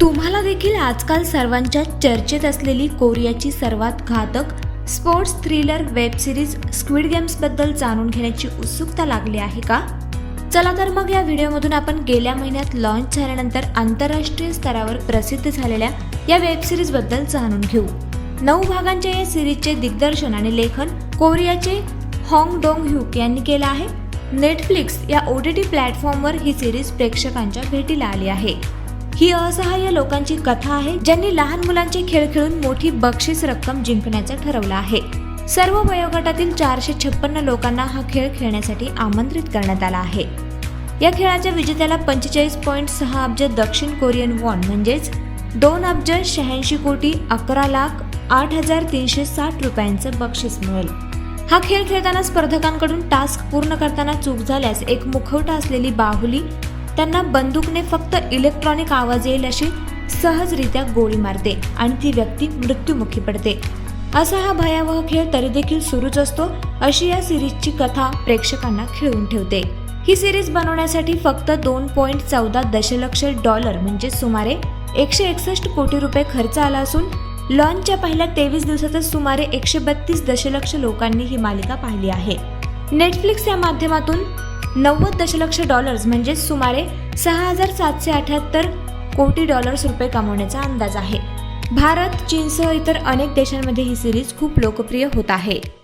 तुम्हाला देखील आजकाल सर्वांच्या चर्चेत असलेली कोरियाची सर्वात घातक sports thriller web series squid गेम्सबद्दल जाणून घेण्याची उत्सुकता लागली आहे का? चला तर मग या व्हिडिओमधून आपण गेल्या महिन्यात लॉन्च झाल्यानंतर आंतरराष्ट्रीय स्तरावर प्रसिद्ध झालेल्या या वेब सिरीजबद्दल जाणून घेऊ. नऊ भागांच्या या सिरीजचे दिग्दर्शन आणि लेखन कोरियाचे हॉंग डोंग ह्युक यांनी केलं आहे. नेटफ्लिक्स या ओ टी टी प्लॅटफॉर्मवर ही सिरीज प्रेक्षकांच्या भेटीला आली आहे. ही असहाय्य लोकांची कथा आहे ज्यांनी लहान मुलांचे खेळ खेळून मोठी बक्षीस रक्कम जिंकण्याचं ठरवलं आहे. सर्व वयोगटातील चारशे छप्पन्न लोकांना हा खेळ खेळण्यासाठी आमंत्रित करण्यात आला आहे. या खेळाच्या विजेत्याला पंचेचाळीस पॉईंट सहा अब्ज दक्षिण कोरियन वॉन म्हणजेच दोन अब्ज शहाऐंशी कोटी अकरा लाख आठ हजार तीनशे साठ रुपयांचं बक्षीस मिळेल. हा खेळ खेळताना स्पर्धकांकडून टास्क पूर्ण करताना चूक झाल्यास एक मुखवटा असलेली बाहुली त्यांना बंदूकने फक्त इलेक्ट्रॉनिक आवाज येईल अशी सहजरित्या गोळी मारते आणि ती व्यक्ती मृत्युमुखी पडते. असा हा भयावह खेळ तरी देखील सुरूच असतो अशी या सिरीजची कथा प्रेक्षकांना खिळवून ठेवते. ही सिरीज बनवण्यासाठी फक्त दोन पॉईंट चौदा दशलक्ष डॉलर म्हणजे सुमारे एकशे एकसष्ट कोटी रुपये खर्च आला असून लॉन्चच्या पहिल्या तेवीस दिवसातच सुमारे एकशे बत्तीस दशलक्ष लोकांनी ही मालिका पाहिली आहे. नेटफ्लिक्स या माध्यमातून नव्वद दशलक्ष डॉलर्स म्हणजे सुमारे सहा हजार सातशे अठ्याहत्तर कोटी डॉलर्स रुपये कमवण्याचा अंदाज आहे. भारत चीनसह इतर अनेक देशांमध्ये ही सिरीज खूप लोकप्रिय होत आहे.